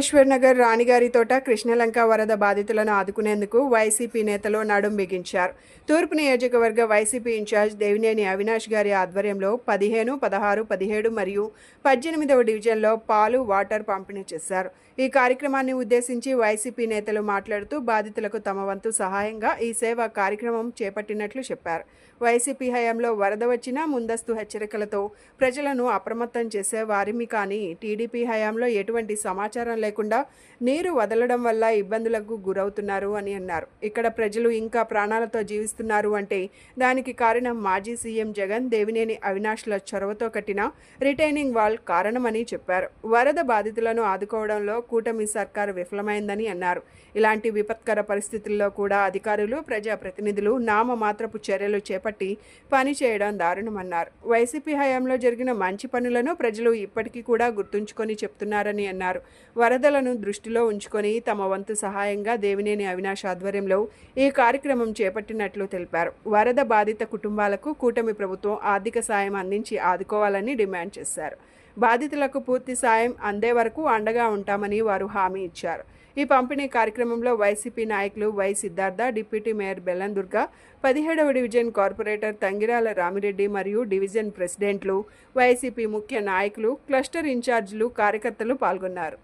నాగేశ్వర్ నగర్ రాణిగారి తోట కృష్ణలంక వరద బాధితులను ఆదుకునేందుకు వైసీపీ నేతలు నడుం బిగించారు. తూర్పు నియోజకవర్గ వైసీపీ ఇన్ఛార్జ్ దేవినేని అవినాష్ గారి ఆధ్వర్యంలో పదిహేను పదహారు పదిహేడు మరియు పద్దెనిమిదవ డివిజన్లో పాలు వాటర్ పంపిణీ చేశారు. ఈ కార్యక్రమాన్ని ఉద్దేశించి వైసీపీ నేతలు మాట్లాడుతూ బాధితులకు తమ వంతు సహాయంగా ఈ సేవా కార్యక్రమం చేపట్టినట్లు చెప్పారు. వైసీపీ హయాంలో వరద వచ్చినా ముందస్తు హెచ్చరికలతో ప్రజలను అప్రమత్తం చేసే వారిమి కానీ టీడీపీ హయాంలో ఎటువంటి సమాచారం లేకుండా నీరు వదలడం వల్ల ఇబ్బందులకు గురవుతున్నారు అని అన్నారు. ఇక్కడ ప్రజలు ఇంకా ప్రాణాలతో జీవిస్తున్నారు అంటే దానికి కారణం మాజీ సీఎం జగన్ దేవినేని అవినాష్ల చొరవతో కట్టిన రిటైనింగ్ వాల్ కారణమని చెప్పారు. వరద బాధితులను ఆదుకోవడంలో కూటమి సర్కారు విఫలమైందని అన్నారు. ఇలాంటి విపత్కర పరిస్థితుల్లో కూడా అధికారులు ప్రజాప్రతినిధులు నామమాత్రపు చర్యలు చేపట్టి పనిచేయడం దారుణమన్నారు. వైసీపీ హయాంలో జరిగిన మంచి పనులను ప్రజలు ఇప్పటికీ కూడా గుర్తుంచుకొని చెప్తున్నారని అన్నారు. వరదలను దృష్టిలో ఉంచుకొని తమ వంతు సహాయంగా దేవినేని అవినాష్ ఆధ్వర్యంలో ఈ కార్యక్రమం చేపట్టినట్లు తెలిపారు. వరద బాధిత కుటుంబాలకు కూటమి ప్రభుత్వం ఆర్థిక సాయం అందించి ఆదుకోవాలని డిమాండ్ చేశారు. బాధితులకు పూర్తి సాయం అందే వరకు అండగా ఉంటామని వారు హామీ ఇచ్చారు. ఈ పంపిణీ కార్యక్రమంలో వైసీపీ నాయకులు Y Siddhartha deputy mayor Bellamdurga పదిహేడవ డివిజన్ కార్పొరేటర్ తంగిరాల రామిరెడ్డి మరియు డివిజన్ ప్రెసిడెంట్లు వైసీపీ ముఖ్య నాయకులు క్లస్టర్ ఇన్ఛార్జీలు కార్యకర్తలు పాల్గొన్నారు.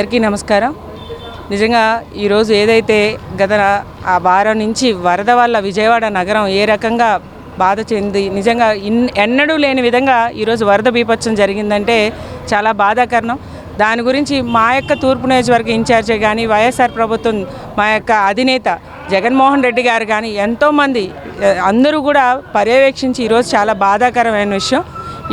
అందరికీ నమస్కారం. నిజంగా ఈరోజు ఏదైతే గత ఆ వారం నుంచి వరద వల్ల విజయవాడ నగరం ఏ రకంగా బాధ చెంది నిజంగా ఇన్ ఎన్నడూ లేని విధంగా ఈరోజు వరద బీపత్సం జరిగిందంటే చాలా బాధాకరణం. దాని గురించి మా యొక్క తూర్పు నియోజకవర్గ ఇన్ఛార్జే కానీ వైఎస్ఆర్ ప్రభుత్వం మా యొక్క అధినేత జగన్మోహన్ రెడ్డి గారు కానీ ఎంతోమంది అందరూ కూడా పర్యవేక్షించి ఈరోజు చాలా బాధాకరమైన విషయం.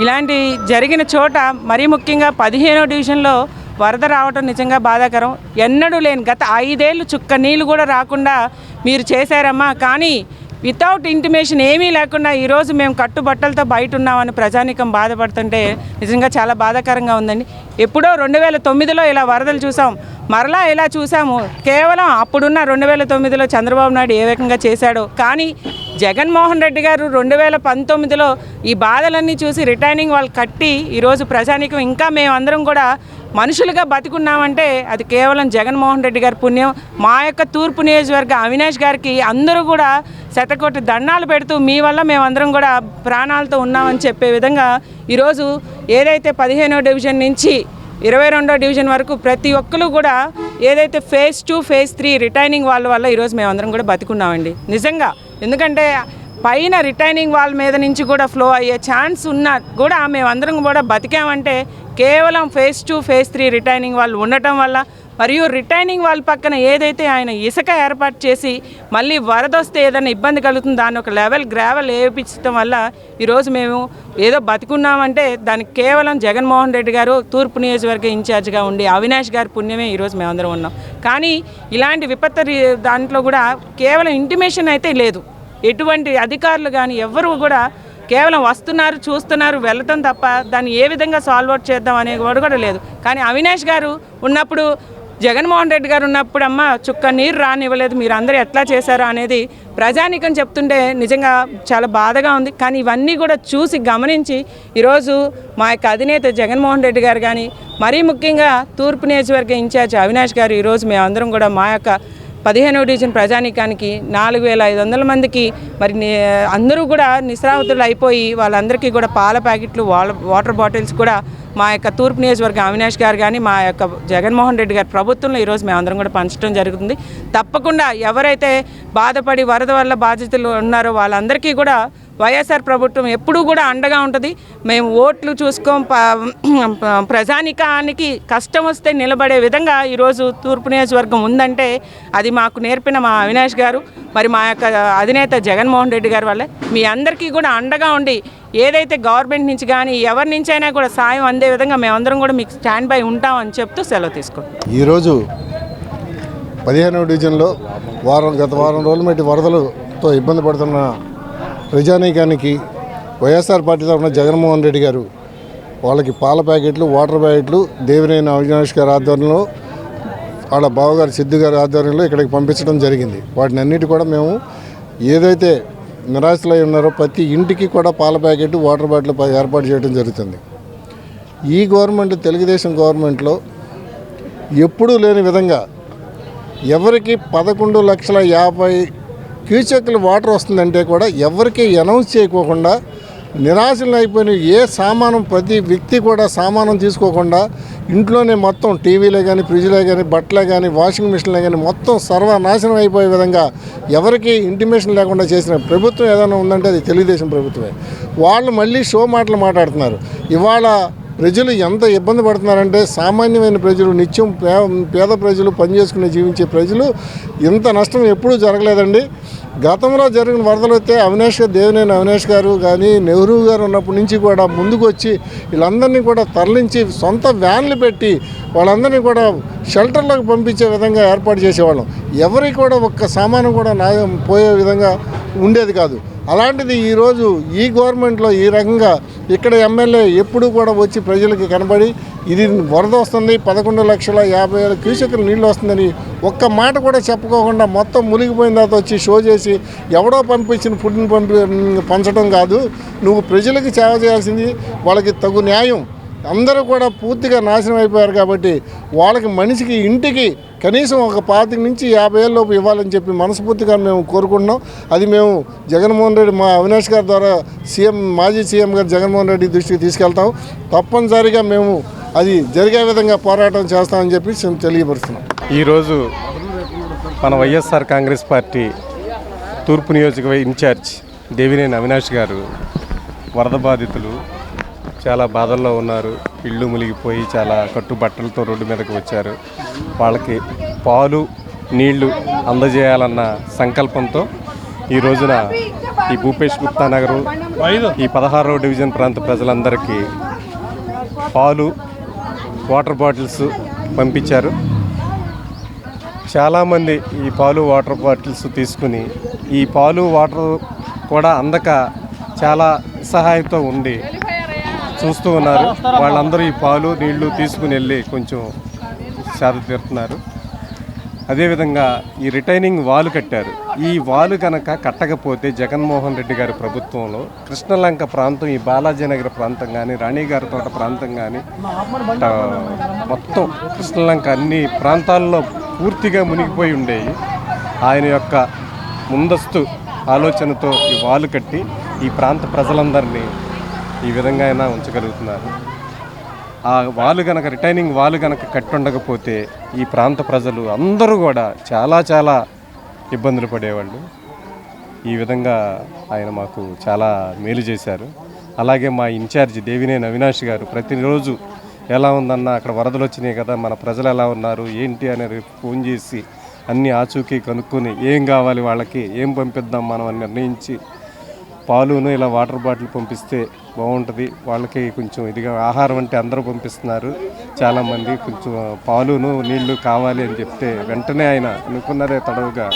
ఇలాంటి జరిగిన చోట మరీ ముఖ్యంగా పదిహేనో డివిజన్లో వరద రావటం నిజంగా బాధాకరం. ఎన్నడూ లేని గత ఐదేళ్ళు చుక్క నీళ్ళు కూడా రాకుండా మీరు చేశారమ్మా. కానీ వితౌట్ ఇంటిమేషన్ ఏమీ లేకుండా ఈరోజు మేము కట్టుబట్టలతో బయట ఉన్నామని ప్రజానికం బాధపడుతుంటే నిజంగా చాలా బాధాకరంగా ఉందండి. ఎప్పుడో రెండు వేల తొమ్మిదిలో ఇలా వరదలు చూసాం. మరలా ఇలా చూసాము. కేవలం అప్పుడున్న రెండు వేల తొమ్మిదిలో చంద్రబాబు నాయుడు ఏ రకంగా చేశాడో. కానీ జగన్మోహన్ రెడ్డి గారు రెండు వేల పంతొమ్మిదిలో ఈ బాధలన్నీ చూసి రిటైనింగ్ వాళ్ళు కట్టి ఈరోజు ప్రజానికం ఇంకా మేమందరం కూడా మనుషులుగా బతికున్నామంటే అది కేవలం జగన్మోహన్ రెడ్డి గారి పుణ్యం. మా యొక్క తూర్పు నియోజకవర్గ అవినాష్ గారికి అందరూ కూడా శతకోటి దండాలు పెడుతూ మీ వల్ల మేమందరం కూడా ప్రాణాలతో ఉన్నామని చెప్పే విధంగా ఈరోజు ఏదైతే పదిహేనో డివిజన్ నుంచి ఇరవై రెండో డివిజన్ వరకు ప్రతి ఒక్కరు కూడా ఏదైతే phase two phase three retaining వాళ్ళ వల్ల ఈరోజు మేమందరం కూడా బతికున్నామండి. నిజంగా. ఎందుకంటే పైన రిటైనింగ్ వాల్ మీద నుంచి కూడా ఫ్లో అయ్యే ఛాన్స్ ఉన్నా కూడా మేమందరం కూడా బతికామంటే కేవలం phase two phase three retaining వాళ్ళు ఉండటం వల్ల మరియు రిటైనింగ్ వాళ్ళ పక్కన ఏదైతే ఆయన ఇసుక ఏర్పాటు చేసి మళ్ళీ వరద వస్తే ఏదైనా ఇబ్బంది కలుగుతుంది దాన్ని ఒక లెవెల్ గ్రావెల్ వేయించడం వల్ల ఈరోజు మేము ఏదో బతుకున్నామంటే దానికి కేవలం జగన్మోహన్ రెడ్డి గారు తూర్పు నియోజకవర్గ ఇన్ఛార్జ్గా ఉండి అవినాష్ గారి పుణ్యమే ఈరోజు మేమందరం ఉన్నాం. కానీ ఇలాంటి విపత్తు దాంట్లో కూడా కేవలం ఇంటిమేషన్ అయితే లేదు. ఎటువంటి అధికారులు కానీ ఎవ్వరు కూడా కేవలం వస్తున్నారు చూస్తున్నారు వెళ్ళటం తప్ప దాన్ని ఏ విధంగా సాల్వ్ అవుట్ చేద్దాం అనే కూడా కూడా లేదు. కానీ అవినాష్ గారు ఉన్నప్పుడు జగన్మోహన్ రెడ్డి గారు ఉన్నప్పుడు అమ్మ చుక్క నీరు రానివ్వలేదు మీరు అందరూ ఎట్లా చేశారో? అనేది ప్రజానీకం చెప్తుంటే నిజంగా చాలా బాధగా ఉంది. కానీ ఇవన్నీ కూడా చూసి గమనించి ఈరోజు మా యొక్క అధినేత జగన్మోహన్ రెడ్డి గారు కానీ మరీ ముఖ్యంగా తూర్పు నియోజకవర్గ ఇన్ఛార్జ్ అవినాష్ గారు ఈరోజు మేమందరం కూడా మా యొక్క పదిహేనవ డివిజన్ ప్రజానీకానికి నాలుగు వేల ఐదు వందల మందికి మరి అందరూ కూడా నిస్రావతులు అయిపోయి వాళ్ళందరికీ కూడా పాల ప్యాకెట్లు వాటర్ బాటిల్స్ కూడా మా యొక్క తూర్పు నియోజకవర్గం అవినాష్ గారు కానీ మా యొక్క జగన్మోహన్ రెడ్డి గారి ప్రభుత్వంలో ఈరోజు మేమందరం కూడా పంచడం జరుగుతుంది. తప్పకుండా ఎవరైతే బాధపడి వరద వల్ల బాధితులు ఉన్నారో వాళ్ళందరికీ కూడా వైఎస్ఆర్ ప్రభుత్వం ఎప్పుడూ కూడా అండగా ఉంటుంది. మేము ఓట్లు చూసుకోం ప- ప్రజానికానికి కష్టం వస్తే నిలబడే విధంగా ఈరోజు తూర్పు నియోజకవర్గం ఉందంటే అది మాకు నేర్పిన మా అవినాష్ గారు. మరి మా యొక్క అధినేత జగన్మోహన్ రెడ్డి గారి వల్ల మీ అందరికీ కూడా అండగా ఉండి ఏదైతే గవర్నమెంట్ నుంచి కానీ ఎవరి నుంచి అయినా కూడా సాయం అందే విధంగా మేమందరం కూడా మీకు స్టాండ్ బై ఉంటామని చెప్తూ సెలవు తీసుకుంటాం ఈరోజు పదిహేనవ డివిజన్లో వారం గత వారం రోజుల మట్టి వరదలతో ఇబ్బంది పడుతున్న ప్రజానీకానికి వైఎస్ఆర్ పార్టీ తరఫున జగన్మోహన్ రెడ్డి గారు వాళ్ళకి పాల ప్యాకెట్లు వాటర్ ప్యాకెట్లు దేవినేని అవినాష్ గారి ఆధ్వర్యంలో వాళ్ళ బావగారు సిద్ధు గారి ఆధ్వర్యంలో ఇక్కడికి పంపించడం జరిగింది. వాటిని అన్నిటి కూడా మేము ఏదైతే నిరాశలై ఉన్నారో ప్రతి ఇంటికి కూడా పాల ప్యాకెట్ వాటర్ బాటిల్ ఏర్పాటు చేయడం జరుగుతుంది. ఈ గవర్నమెంట్ తెలుగుదేశం గవర్నమెంట్లో ఎప్పుడూ లేని విధంగా ఎవరికి పదకొండు లక్షల యాభై క్యూచెక్ల వాటర్ వస్తుందంటే కూడా ఎవరికి అనౌన్స్ చేయకోకుండా నిరాశలు అయిపోయిన ఏ సామానం ప్రతి వ్యక్తి కూడా సామానం తీసుకోకుండా ఇంట్లోనే మొత్తం టీవీలే కానీ ఫ్రిడ్జ్లే కానీ బట్టలే కానీ వాషింగ్ మిషన్లే కానీ మొత్తం సర్వనాశనం అయిపోయే విధంగా ఎవరికి ఇంటిమేషన్ లేకుండా చేసిన ప్రభుత్వం ఏదైనా ఉందంటే అది తెలుగుదేశం ప్రభుత్వమే. వాళ్ళు మళ్ళీ షో మాటలు మాట్లాడుతున్నారు. ఇవాళ ప్రజలు ఎంత ఇబ్బంది పడుతున్నారంటే సామాన్యమైన ప్రజలు నిత్యం పే పేద ప్రజలు పనిచేసుకుని జీవించే ప్రజలు ఇంత నష్టం ఎప్పుడూ జరగలేదండి. గతంలో జరిగిన వరదలు అయితే అవినాష్ గారు దేవినేని అవినాష్ గారు కానీ నెహ్రూ గారు ఉన్నప్పటి నుంచి కూడా ముందుకు వచ్చి వీళ్ళందరినీ కూడా తరలించి సొంత వ్యాన్లు పెట్టి వాళ్ళందరినీ కూడా షెల్టర్లకు పంపించే విధంగా ఏర్పాటు చేసేవాళ్ళం. ఎవరికి కూడా ఒక్క సామాను కూడా నా పోయే విధంగా ఉండేది కాదు. అలాంటిది ఈరోజు ఈ గవర్నమెంట్లో ఈ రకంగా ఇక్కడ ఎమ్మెల్యే ఎప్పుడు కూడా వచ్చి ప్రజలకి కనబడి ఇది వరద వస్తుంది పదకొండు లక్షల యాభై వేల క్యూసెక్లు నీళ్ళు వస్తుందని ఒక్క మాట కూడా చెప్పుకోకుండా మొత్తం మునిగిపోయిన తర్వాత వచ్చి షో చేసి ఎవడో పంపించిన ఫుడ్ని పంపి పంచడం కాదు. నువ్వు ప్రజలకు సేవ చేయాల్సింది వాళ్ళకి తగు న్యాయం. అందరూ కూడా పూర్తిగా నాశనం అయిపోయారు కాబట్టి వాళ్ళకి మనిషికి ఇంటికి కనీసం ఒక పాతిక నుంచి యాభై ఏళ్ళలోపు ఇవ్వాలని చెప్పి మనస్ఫూర్తిగా మేము కోరుకుంటున్నాం. అది మేము జగన్మోహన్ రెడ్డి మా అవినాష్ గారి ద్వారా సీఎం మాజీ సీఎం గారు జగన్మోహన్ రెడ్డి దృష్టికి తీసుకెళ్తాం. తప్పనిసరిగా మేము అది జరిగే విధంగా పోరాటం చేస్తామని చెప్పి మేము తెలియపరుస్తున్నాం. ఈరోజు మన వైఎస్ఆర్ కాంగ్రెస్ పార్టీ తూర్పు నియోజకవర్గ ఇన్ఛార్జ్ దేవినేని అవినాష్ గారు వరద బాధితులు చాలా బాధల్లో ఉన్నారు. ఇళ్ళు మునిగిపోయి చాలా కట్టుబట్టలతో రోడ్డు మీదకి వచ్చారు. వాళ్ళకి పాలు నీళ్ళు అందజేయాలన్న సంకల్పంతో ఈ రోజున ఈ భూపేష్ గుప్తా నగరు ఈ పదహారవ డివిజన్ ప్రాంత ప్రజలందరికీ పాలు వాటర్ బాటిల్స్ పంపించారు. చాలామంది ఈ పాలు వాటర్ బాటిల్స్ తీసుకుని ఈ పాలు వాటర్ కూడా అందక చాలా సహాయంతో ఉండి చూస్తూ ఉన్నారు. వాళ్ళందరూ ఈ పాలు నీళ్ళు తీసుకుని వెళ్ళి కొంచెం సేద తీరుతున్నారు. అదేవిధంగా ఈ రిటైనింగ్ వాలు కట్టారు. ఈ వాలు కనుక కట్టకపోతే జగన్మోహన్ రెడ్డి గారి ప్రభుత్వంలో కృష్ణలంక ప్రాంతం ఈ బాలాజీనగర్ ప్రాంతం కానీ రాణిగారి తోట ప్రాంతం కానీ మొత్తం కృష్ణలంక అన్ని ప్రాంతాల్లో పూర్తిగా మునిగిపోయి ఉండేవి ఆయన యొక్క ముందస్తు ఆలోచనతో ఈ వాలు కట్టి ఈ ప్రాంత ప్రజలందరినీ ఈ విధంగా అయినా ఉంచగలుగుతున్నారు. ఆ వాళ్ళు కనుక రిటైనింగ్ వాళ్ళు కనుక కట్టుండకపోతే ఈ ప్రాంత ప్రజలు అందరూ కూడా చాలా చాలా ఇబ్బందులు పడేవాళ్ళు. ఈ విధంగా ఆయన మాకు చాలా మేలు చేశారు. అలాగే మా ఇన్ఛార్జి దేవినేని అవినాష్ గారు ప్రతిరోజు ఎలా ఉందన్న అక్కడ వరదలు వచ్చినాయి కదా మన ప్రజలు ఎలా ఉన్నారు ఏంటి అనేది ఫోన్ చేసి అన్ని ఆచూకీ కనుక్కొని ఏం కావాలి వాళ్ళకి ఏం పంపిద్దాం మనం అని నిర్ణయించి పాలును ఇలా వాటర్ బాటిల్ పంపిస్తే బాగుంటుంది. వాళ్ళకి కొంచెం ఇదిగా ఆహారం అంటే అందరూ పంపిస్తున్నారు. చాలామంది కొంచెం పాలును నీళ్ళు కావాలి అని చెప్తే వెంటనే ఆయన అనుకున్నదే తడవుగా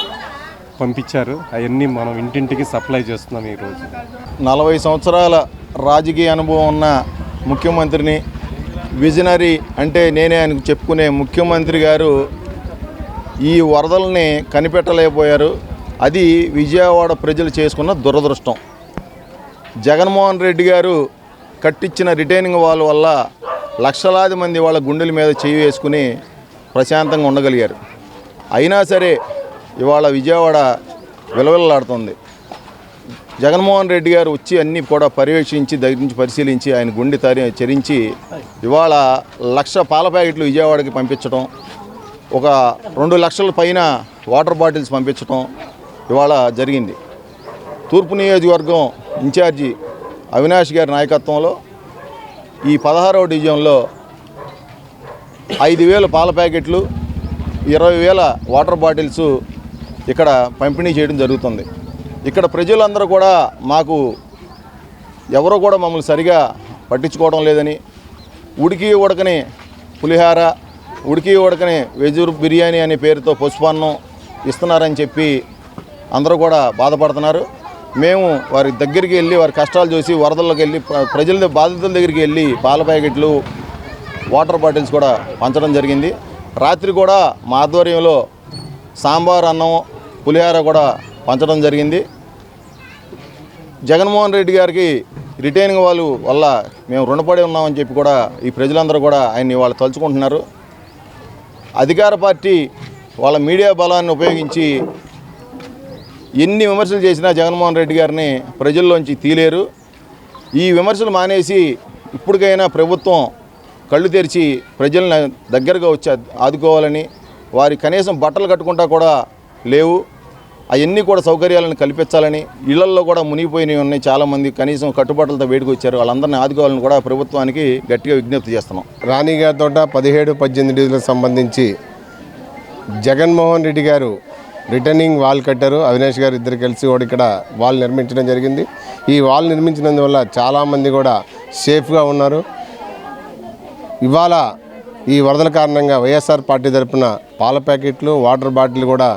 పంపించారు. అవన్నీ మనం ఇంటింటికి సప్లై చేస్తున్నాం ఈరోజు నలభై సంవత్సరాల రాజకీయ అనుభవం ఉన్న ముఖ్యమంత్రిని విజనరీ అంటే నేనే ఆయనకు చెప్పుకునే ముఖ్యమంత్రి గారు ఈ వరదల్ని కనిపెట్టలేకపోయారు. అది విజయవాడ ప్రజలు చేసుకున్న దురదృష్టం. జగన్మోహన్ రెడ్డి గారు కట్టించిన రిటైనింగ్ వాల్ వల్ల లక్షలాది మంది వాళ్ళ గుండెల మీద చేయి వేసుకుని ప్రశాంతంగా ఉండగలిగారు. అయినా సరే ఇవాళ విజయవాడ విలవిల్లాడుతుంది. జగన్మోహన్ రెడ్డి గారు వచ్చి అన్నీ కూడా పర్యవేక్షించి దగ్గర నుంచి పరిశీలించి ఆయన గుండె తరి చరించి ఇవాళ లక్ష పాల ప్యాకెట్లు విజయవాడకి పంపించడం ఒక రెండు లక్షల పైన వాటర్ బాటిల్స్ పంపించడం ఇవాళ జరిగింది. తూర్పు నియోజకవర్గం ఇన్ఛార్జి అవినాష్ గారి నాయకత్వంలో ఈ పదహారవ డివిజన్లో ఐదు వేల పాల ప్యాకెట్లు ఇరవై వేల వాటర్ బాటిల్స్ ఇక్కడ పంపిణీ చేయడం జరుగుతుంది. ఇక్కడ ప్రజలందరూ కూడా మాకు ఎవరో కూడా మమ్మల్ని సరిగా పట్టించుకోవడం లేదని ఉడికి ఉడకని పులిహార ఉడికి ఉడకని వెజ్ బిర్యానీ అనే పేరుతో పసుపన్నం ఇస్తున్నారని చెప్పి అందరూ కూడా బాధపడుతున్నారు. మేము వారి దగ్గరికి వెళ్ళి వారి కష్టాలు చూసి వరదల్లోకి వెళ్ళి ప్రజల బాధితుల దగ్గరికి వెళ్ళి పాల ప్యాకెట్లు వాటర్ బాటిల్స్ కూడా పంచడం జరిగింది. రాత్రి కూడా మా ఆధ్వర్యంలో సాంబార్ అన్నం పులిహార కూడా పంచడం జరిగింది. జగన్మోహన్ రెడ్డి గారికి రిటైనింగ్ వాళ్ళు వల్ల మేము రుణపడి ఉన్నామని చెప్పి కూడా ఈ ప్రజలందరూ కూడా ఆయన్ని వాళ్ళు తలుచుకుంటున్నారు. అధికార పార్టీ వాళ్ళ మీడియా బలాన్ని ఉపయోగించి ఎన్ని విమర్శలు చేసినా జగన్మోహన్ రెడ్డి గారిని ప్రజల్లోంచి తీలేరు. ఈ విమర్శలు మానేసి ఇప్పటికైనా ప్రభుత్వం కళ్ళు తెరిచి ప్రజల్ని దగ్గరగా వచ్చి ఆదుకోవాలని వారి కనీసం బట్టలు కట్టుకుంటా కూడా లేవు. అవన్నీ కూడా సౌకర్యాలను కల్పించాలని ఇళ్ళల్లో కూడా మునిగిపోయినవి ఉన్నాయి చాలామంది. కనీసం కట్టుబాట్లతో వేడికి వచ్చారు. వాళ్ళందరినీ ఆదుకోవాలని కూడా ప్రభుత్వానికి గట్టిగా విజ్ఞప్తి చేస్తున్నాం. రాణిగారితో పదిహేడు పద్దెనిమిది సంబంధించి జగన్మోహన్ రెడ్డి గారు రిటర్నింగ్ వాల్ కట్టారు. అవినాష్ గారు ఇద్దరు కలిసి కూడా ఇక్కడ వాల్ నిర్మించడం జరిగింది. ఈ వాల్ నిర్మించినందువల్ల చాలామంది కూడా సేఫ్గా ఉన్నారు. ఇవాళ ఈ వరదల కారణంగా వైఎస్ఆర్ పార్టీ తరపున పాల ప్యాకెట్లు వాటర్ బాటిల్ కూడా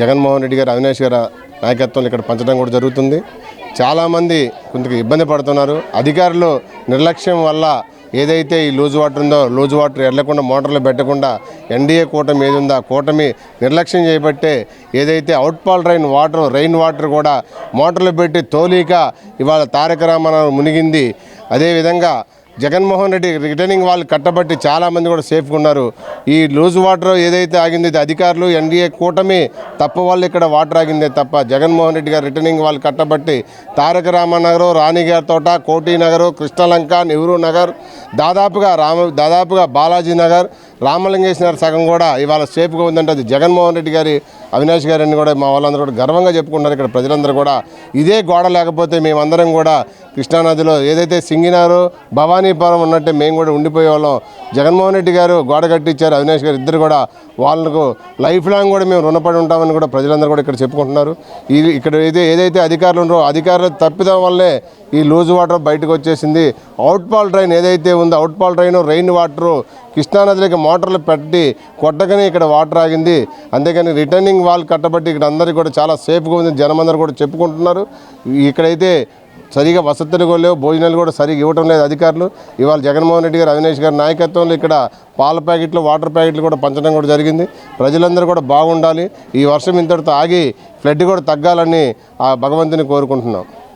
జగన్మోహన్ రెడ్డి గారు అవినాష్ గారు నాయకత్వంలో ఇక్కడ పంచడం కూడా జరుగుతుంది. చాలామంది కొంత ఇబ్బంది పడుతున్నారు. అధికారులు నిర్లక్ష్యం వల్ల ఏదైతే ఈ లూజ్ వాటర్ ఉందో లూజ్ వాటర్ వెళ్ళకుండా మోటార్లు పెట్టకుండా ఎన్డీఏ కూటమి ఏది ఉందో ఆ కూటమి నిర్లక్ష్యం చేయబట్టే ఏదైతే outfall rain water rain water కూడా మోటార్లు పెట్టి తోలిక ఇవాళ తారక రామారావు మునిగింది. అదేవిధంగా జగన్మోహన్ రెడ్డి రిటర్నింగ్ వాళ్ళు కట్టబట్టి చాలామంది కూడా సేఫ్గా ఉన్నారు. ఈ లూజ్ వాటర్ ఏదైతే ఆగింది ఇది అధికారులు ఎన్డీఏ కూటమి తప్ప వాళ్ళు ఇక్కడ వాటర్ ఆగిందే తప్ప జగన్మోహన్ రెడ్డి గారు రిటర్నింగ్ వాళ్ళు కట్టబట్టి తారక రామనగర్ రాణిగారి తోట కోటి నగర్ కృష్ణలంక నెహ్రూ నగర్ దాదాపుగా రామ దాదాపుగా బాలాజీ నగర్ రామలింగేశ్వర సగం కూడా ఇవాళ సేఫ్గా ఉందంటే అది జగన్మోహన్ రెడ్డి గారి అవినాష్ గారిని కూడా మా వాళ్ళందరూ కూడా గర్వంగా చెప్పుకుంటున్నారు. ఇక్కడ ప్రజలందరూ కూడా ఇదే గోడ లేకపోతే మేమందరం కూడా కృష్ణానదిలో ఏదైతే సింగినారు భవానీపురం ఉన్నట్టే మేము కూడా ఉండిపోయే వాళ్ళం జగన్మోహన్ రెడ్డి గారు గోడ కట్టించారు అవినాష్ గారు ఇద్దరు కూడా వాళ్ళకు లైఫ్ లాంగ్ కూడా మేము రుణపడి ఉంటామని కూడా ప్రజలందరూ కూడా ఇక్కడ చెప్పుకుంటున్నారు. ఈ ఇక్కడ ఏదైతే ఏదైతే అధికారులు ఉన్నారో అధికారులు తప్పిదం వల్లే ఈ లూజ్ వాటర్ బయటకు వచ్చేసింది. అవుట్పాల్ డ్రైన్ ఏదైతే ఉందో అవుట్పాల్ డ్రైన్ రెయిన్ వాటరు కృష్ణానదిలోకి మోటార్లు పెట్టి కొట్టగానే ఇక్కడ వాటర్ ఆగింది. అంతేకాని రిటర్నింగ్ వాల్ కట్టబట్టి ఇక్కడ అందరికీ కూడా చాలా సేఫ్గా ఉంది. జనమందరూ కూడా చెప్పుకుంటున్నారు. ఇక్కడైతే సరిగా వసతులు కూడా లేవు. భోజనాలు కూడా సరిగా ఇవ్వటం లేదు అధికారులు. ఇవాళ జగన్మోహన్ రెడ్డి గారు అవినేష్ గారి నాయకత్వంలో ఇక్కడ పాల ప్యాకెట్లు వాటర్ ప్యాకెట్లు కూడా పంచడం కూడా జరిగింది. ప్రజలందరూ కూడా బాగుండాలి. ఈ వర్షం ఇంతటితో ఆగి ఫ్లడ్ కూడా తగ్గాలని ఆ భగవంతుని కోరుకుంటున్నాం.